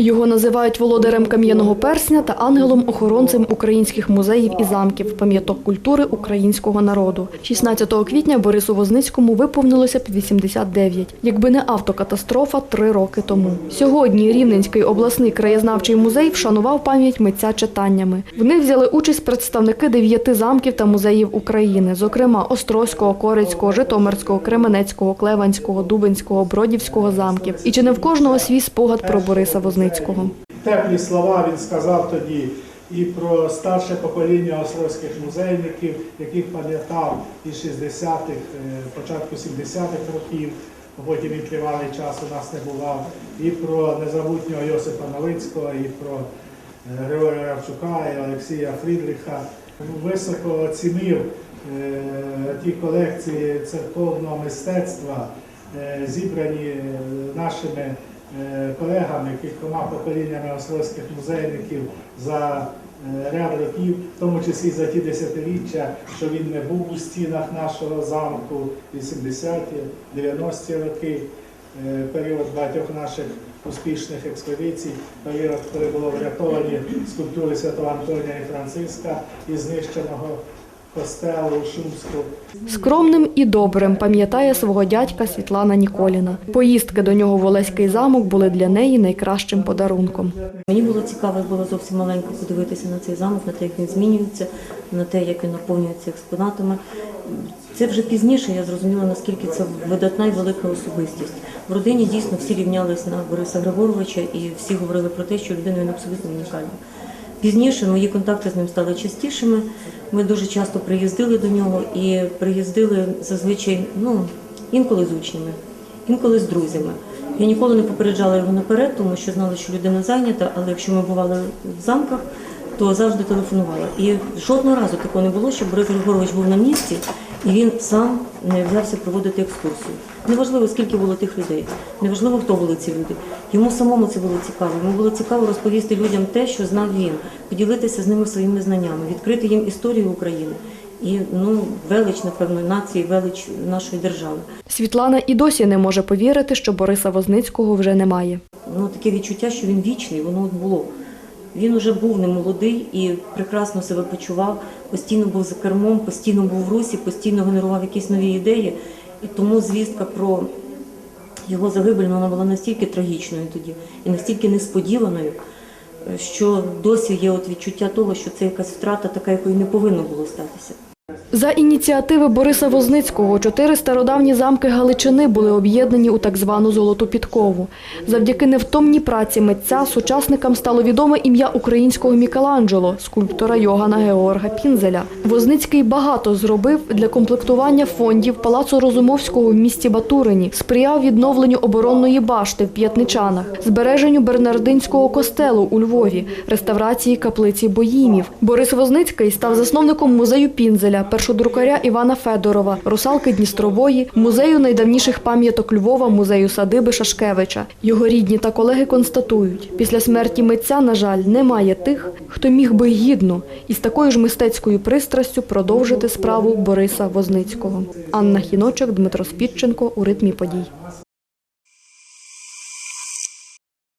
Його називають володарем кам'яного персня та ангелом-охоронцем українських музеїв і замків, пам'яток культури українського народу. 16 квітня Борису Возницькому виповнилося б 89, якби не автокатастрофа три роки тому. Сьогодні Рівненський обласний краєзнавчий музей вшанував пам'ять митця читаннями. В них взяли участь представники дев'яти замків та музеїв України, зокрема Острозького, Корицького, Житомирського, Кременецького, Клеванського, Дубинського, Бродівського замків. І чи не в кожного свій спогад про Бориса Возницького? Теплі слова він сказав тоді і про старше покоління острозьких музейників, яких пам'ятав і 60-х, е, початку 70-х років, потім і тривалий час у нас не бував, і про незабутнього Йосипа Новицького, і про е, Григорія Равчука, і Олексія Фрідріха. Високо оцінив е, ті колекції церковного мистецтва, зібрані нашими колегами, кількома поколіннями острозьких музейників за е, ряд років, в тому числі за ті десятиріччя, що він не був у стінах нашого замку, 80-ті, 90-ті роки, е, період багатьох наших успішних експедицій, період, коли було врятовані скульптури Святого Антонія і Франциска із знищеного костелу у Скромним і добрим пам'ятає свого дядька Світлана Ніколіна. Поїздки до нього в Олеський замок були для неї найкращим подарунком. Мені було цікаво, я була зовсім маленька, подивитися на цей замок, на те, як він змінюється, на те, як він наповнюється експонатами. Це вже пізніше я зрозуміла, наскільки це видатна і велика особистість. В родині дійсно всі рівнялись на Бориса Григоровича і всі говорили про те, що людина він абсолютно унікальна. Пізніше мої контакти з ним стали частішими. Ми дуже часто приїздили до нього і приїздили зазвичай ну, інколи з учнями, інколи з друзями. Я ніколи не попереджала його наперед, тому що знала, що людина зайнята, але якщо ми бували в замках, то завжди телефонувала. І жодного разу такого не було, щоб Борис Григорович був на місці і він сам не взявся проводити екскурсію. Неважливо, скільки було тих людей, неважливо, хто були ці люди. Йому самому це було цікаво. Йому було цікаво розповісти людям те, що знав він, поділитися з ними своїми знаннями, відкрити їм історію України і ну велич, напевно, нації, велич нашої держави. Світлана і досі не може повірити, що Бориса Возницького вже немає. ну, таке відчуття, що він вічний, воно от було. Він уже був не молодий і прекрасно себе почував, постійно був за кермом, постійно був в русі, постійно генерував якісь нові ідеї. І тому звістка про його загибель вона була настільки трагічною тоді і настільки несподіваною, що досі є от відчуття того, що це якась втрата, така, якої не повинно було статися. За ініціативи Бориса Возницького чотири стародавні замки Галичини були об'єднані у так звану Золоту Підкову. Завдяки невтомній праці митця сучасникам стало відоме ім'я українського Мікеланджело, скульптора Йогана Георга Пінзеля. Возницький багато зробив для комплектування фондів Палацу Розумовського в місті Батурині, сприяв відновленню оборонної башти в П'ятничанах, збереженню Бернардинського костелу у Львові, реставрації каплиці Боїмів. Борис Возницький став засновником музею Пінзеля, першодрукаря Івана Федорова, русалки Дністрової, музею найдавніших пам'яток Львова, музею садиби Шашкевича. Його рідні та колеги констатують, після смерті митця, на жаль, немає тих, хто міг би гідно і з такою ж мистецькою пристрастю продовжити справу Бориса Возницького. Анна Хіночок, Дмитро Спідченко у ритмі подій.